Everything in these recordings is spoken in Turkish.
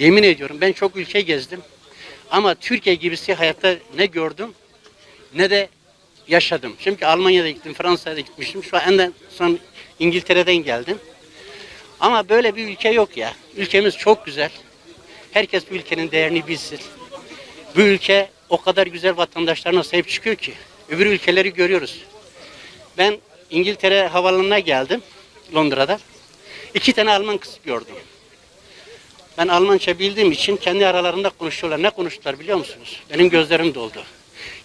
Yemin ediyorum ben çok ülke gezdim. Ama Türkiye gibisi hayatta ne gördüm ne de yaşadım. Çünkü Almanya'da gittim, Fransa'ya da gitmiştim. Şu en son İngiltere'den geldim. Ama böyle bir ülke yok ya. Ülkemiz çok güzel. Herkes bu ülkenin değerini bilsin. Bu ülke o kadar güzel vatandaşlarına sahip çıkıyor ki. Öbür ülkeleri görüyoruz. Ben İngiltere havalanına geldim Londra'da. İki tane Alman kız gördüm. Ben Almanca bildiğim için kendi aralarında konuşuyorlar. Ne konuştular biliyor musunuz? Benim gözlerim doldu.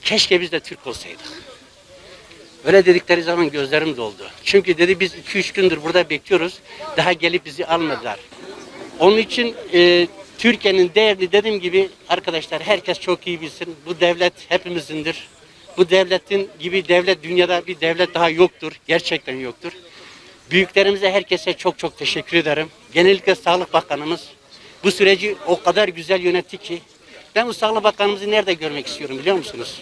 Keşke biz de Türk olsaydık. Öyle dedikleri zaman gözlerim doldu. Çünkü dedi biz 2-3 gündür burada bekliyoruz. Daha gelip bizi almadılar. Onun için e, Türkiye'nin değerini dediğim gibi arkadaşlar herkes çok iyi bilsin. Bu devlet hepimizindir. Bu devletin gibi devlet dünyada bir devlet daha yoktur. Gerçekten yoktur. Büyüklerimize herkese çok çok teşekkür ederim. Genellikle Sağlık Bakanımız bu süreci o kadar güzel yönetti ki ben bu Sağlık Bakanımızı nerede görmek istiyorum biliyor musunuz?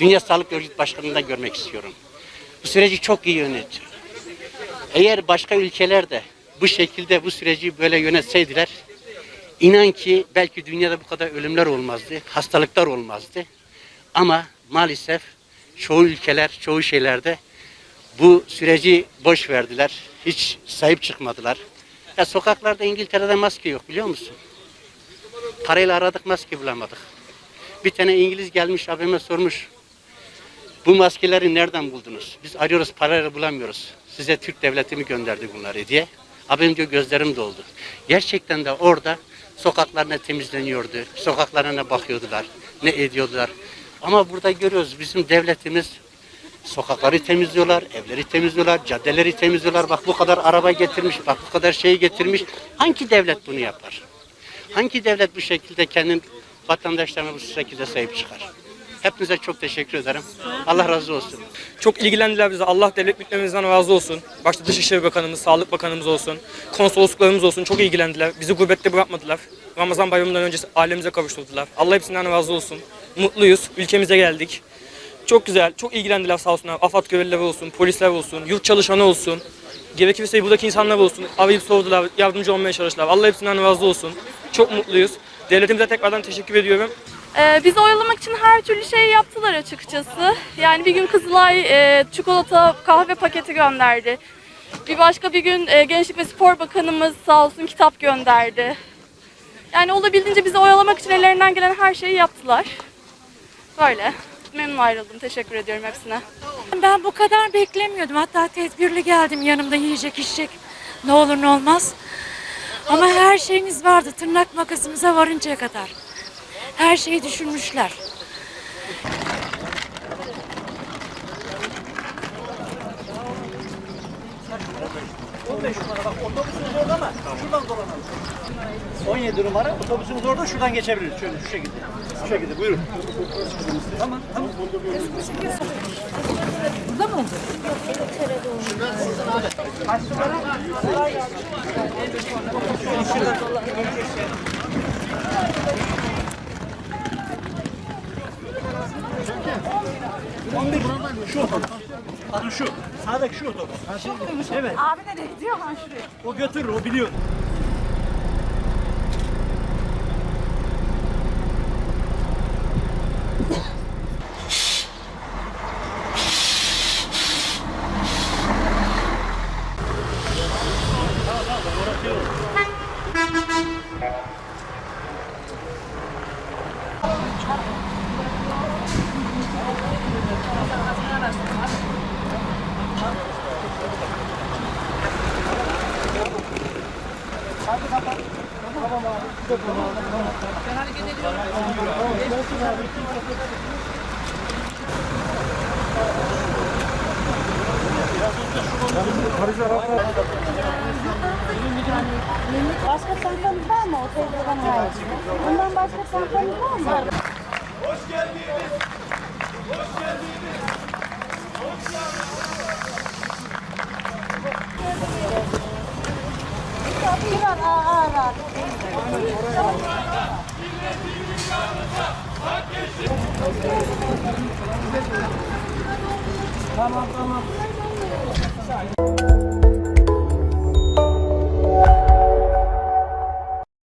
Dünya Sağlık Örgütü Başkanı'nda görmek istiyorum. Bu süreci çok iyi yönetiyor. Eğer başka ülkeler de bu şekilde bu süreci böyle yönetseydiler inan ki belki dünyada bu kadar ölümler olmazdı, hastalıklar olmazdı. Ama maalesef çoğu ülkeler, çoğu şeylerde bu süreci boş verdiler. Hiç sahip çıkmadılar. Ya sokaklarda İngiltere'de maske yok biliyor musun? Parayla aradık maske bulamadık. Bir tane İngiliz gelmiş abime sormuş. Bu maskeleri nereden buldunuz? Biz arıyoruz parayla bulamıyoruz. Size Türk devleti mi gönderdi bunları diye. Abim diyor gözlerim doldu. Gerçekten de orada sokaklarına temizleniyordu. Sokaklarına bakıyordular. Ne ediyordular. Ama burada görüyoruz bizim devletimiz Sokakları temizliyorlar, evleri temizliyorlar, caddeleri temizliyorlar. Bak bu kadar araba getirmiş, bak bu kadar şey getirmiş. Hangi devlet bunu yapar? Hangi devlet bu şekilde kendi vatandaşlarına bu şekilde sahip çıkar? Hepinize çok teşekkür ederim. Allah razı olsun. Çok ilgilendiler bize. Allah devlet bütçemizden razı olsun. Başta Dışişleri Bakanımız, Sağlık Bakanımız olsun, konsolosluklarımız olsun çok ilgilendiler. Bizi gurbette bırakmadılar. Ramazan bayramından önce ailemize kavuşturdular. Allah hepsinden razı olsun. Mutluyuz. Ülkemize geldik. Çok güzel, çok ilgilendiler sağ olsunlar. AFAD görevlileri olsun, polisler olsun, yurt çalışanı olsun. Gerekirse buradaki insanlar olsun. Arayıp sordular, yardımcı olmaya çalıştılar. Allah hepsinden razı olsun. Çok mutluyuz. Devletimize tekrardan teşekkür ediyorum. Ee, bizi oyalamak için her türlü şey yaptılar açıkçası. Yani bir gün Kızılay e, çikolata kahve paketi gönderdi. Bir başka bir gün e, Gençlik ve Spor Bakanımız sağ olsun kitap gönderdi. Yani olabildiğince bizi oyalamak için ellerinden gelen her şeyi yaptılar. Böyle. Memnun ayrıldım. Teşekkür ediyorum hepsine. Ben bu kadar beklemiyordum. Hatta tedbirli geldim yanımda yiyecek içecek. Ne olur ne olmaz. Ama her şeyimiz vardı tırnak makasımıza varıncaya kadar. Her şeyi düşünmüşler. numara bak otobüsümüz orada ama şuradan dolanalım. 17 numara otobüsümüz orada şuradan geçebiliriz şöyle şu şekilde. Şu şekilde buyurun. Tamam tamam. Şu otobüs. Bakın şu. Sağdaki şu otobüs. Evet. Abi nereye gidiyor? Ha şuraya. O götürür, o biliyor. Hadi kapat. Tamam abi. Ben hareket ediyorum. Tamam abi. Başka çantanız var mı? O teyzeden hayır. Bundan başka çantanız var mı? Hoş geldiniz. Hoş geldiniz. Hoş geldiniz. Tamam tamam.